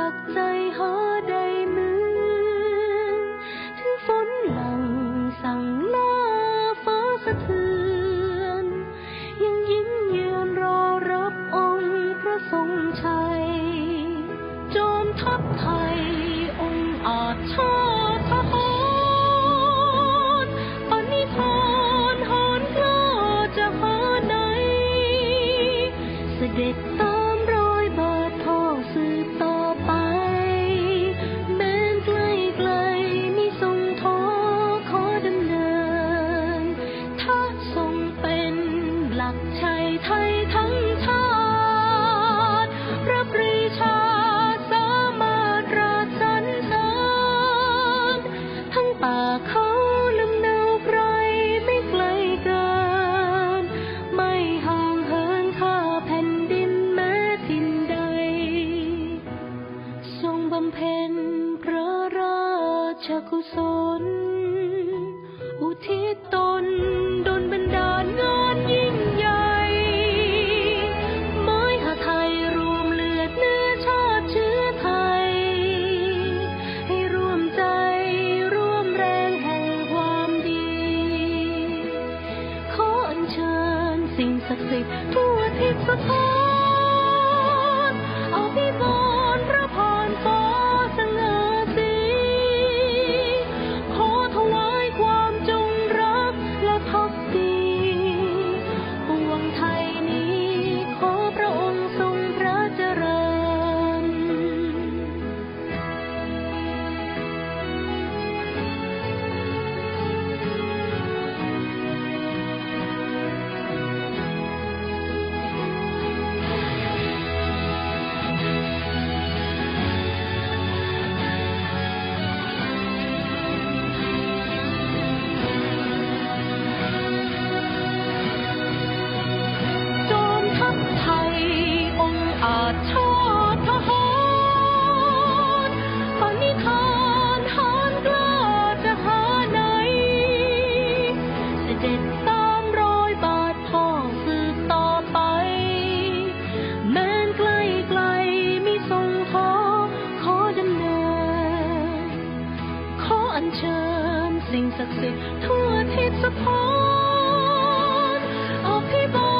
十世可抵。 ป่าเขาลำเนาใครไม่ไกลเกิน ไม่ห่างเหินข้าแผ่นดินแม้ทินใด ทรงบำเพ็ญพระราชกุศล ศักดิ์สิทธิ์ทั่วทิศฟ้า อันเชิญสิ่งศักดิ์สิทธิ์ทั่วทิศสะพานอภิบาล